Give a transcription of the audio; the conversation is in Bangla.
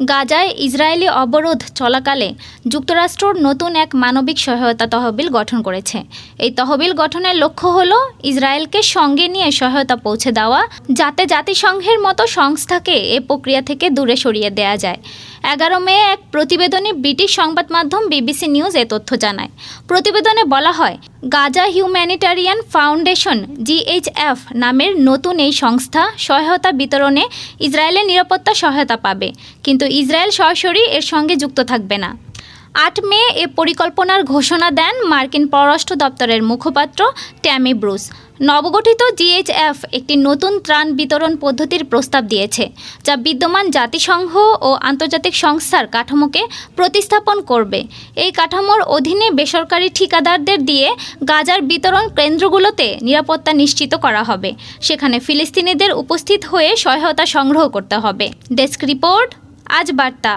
গাজায় ইসরায়েলি অবরোধ চলাকালে যুক্তরাষ্ট্র নতুন এক মানবিক সহায়তা তহবিল গঠন করেছে। এই তহবিল গঠনের লক্ষ্য হল ইসরায়েলকে সঙ্গে নিয়ে সহায়তা পৌঁছে দেওয়া, যাতে জাতিসংঘের মতো সংস্থাকে এ প্রক্রিয়া থেকে দূরে সরিয়ে দেয়া যায়। এগারো মে এক প্রতিবেদনে ব্রিটিশ সংবাদ মাধ্যম বিবিসি নিউজ এ তথ্য জানায়। প্রতিবেদনে বলা হয়, গাজা হিউম্যানিটারিয়ান ফাউন্ডেশন জিএইচএফ নামের নতুন এই সংস্থা সহায়তা বিতরণে ইসরায়েলের নিরাপত্তা সহায়তা পাবে। কিন্তু ইসরায়েল সরাসরি এর সঙ্গে যুক্ত থাকবে না। আট মে এ পরিকল্পনার ঘোষণা দেন মার্কিন পররাষ্ট্র দপ্তরের মুখপাত্র ট্যামি ব্রুস। নবগঠিত জিএইচএফ একটি নতুন ত্রাণ বিতরণ পদ্ধতির প্রস্তাব দিয়েছে, যা বিদ্যমান জাতিসংঘ ও আন্তর্জাতিক সংস্থার কাঠামোকে প্রতিস্থাপন করবে। এই কাঠামোর অধীনে বেসরকারি ঠিকাদারদের দিয়ে গাজার বিতরণ কেন্দ্রগুলোতে নিরাপত্তা নিশ্চিত করা হবে। সেখানে ফিলিস্তিনিদের উপস্থিত হয়ে সহায়তা সংগ্রহ করতে হবে। ডেস্ক রিপোর্ট, আজ বার্তা।